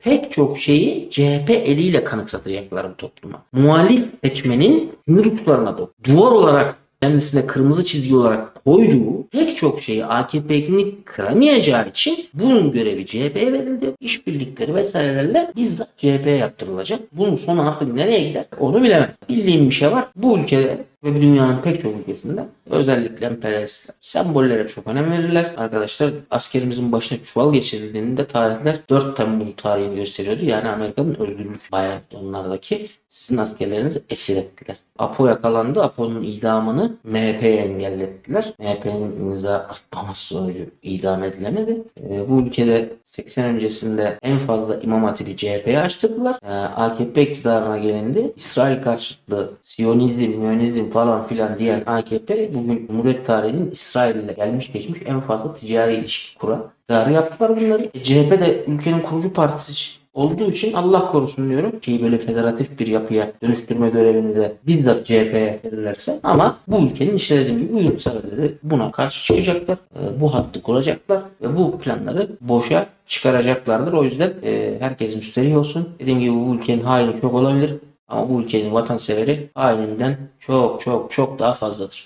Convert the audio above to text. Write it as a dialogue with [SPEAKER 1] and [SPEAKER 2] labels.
[SPEAKER 1] pek çok şeyi CHP eliyle kanıksatacaklar bu topluma. Muhalif seçmenin sinir uçlarına da duvar olarak kendisine kırmızı çizgi olarak koyduğu pek çok şeyi AKP'nin kıramayacağı için bunun görevi CHP'ye verildi. İşbirlikleri vesairelerle bizzat CHP'ye yaptırılacak. Bunun sonu artık nereye gider onu bilemem. Bildiğim bir şey var. Bu ülkede ve dünyanın pek çok ülkesinde özellikle emperyalistler sembollere çok önem verirler. Arkadaşlar askerimizin başına çuval geçirildiğinde tarihler 4 Temmuz tarihini gösteriyordu. Yani Amerika'nın özgürlük bayrağı onlardaki sizin askerlerinizi esir ettiler. Apo yakalandı. Apo'nun idamını MHP'ye engellettiler. MHP'nin imza atmaması sonucu idam edilemedi. Ee, bu ülkede 80 öncesinde en fazla İmam Hatip'i CHP'ye açtırdılar. Ee, AKP iktidarına gelindi. İsrail karşıtı Siyonizm, Miyonizm falan filan diyen AKP bugün Cumhuriyet tarihinin İsrail ile gelmiş geçmiş en fazla ticari ilişki kuran. İktidarı yaptılar bunları. E, CHP de ülkenin kurucu partisi olduğu için Allah korusun diyorum ki böyle federatif bir yapıya dönüştürme görevini de bizzat CHP'ye verirlerse ama bu ülkenin işte dediğim gibi yurtseverleri buna karşı çıkacaklar. e, Bu hattı kuracaklar ve bu planları boşa çıkaracaklardır. O yüzden e, herkes müsterih olsun. Dediğim gibi bu ülkenin haini çok olabilir ama bu ülkenin vatanseveri haininden çok çok çok daha fazladır.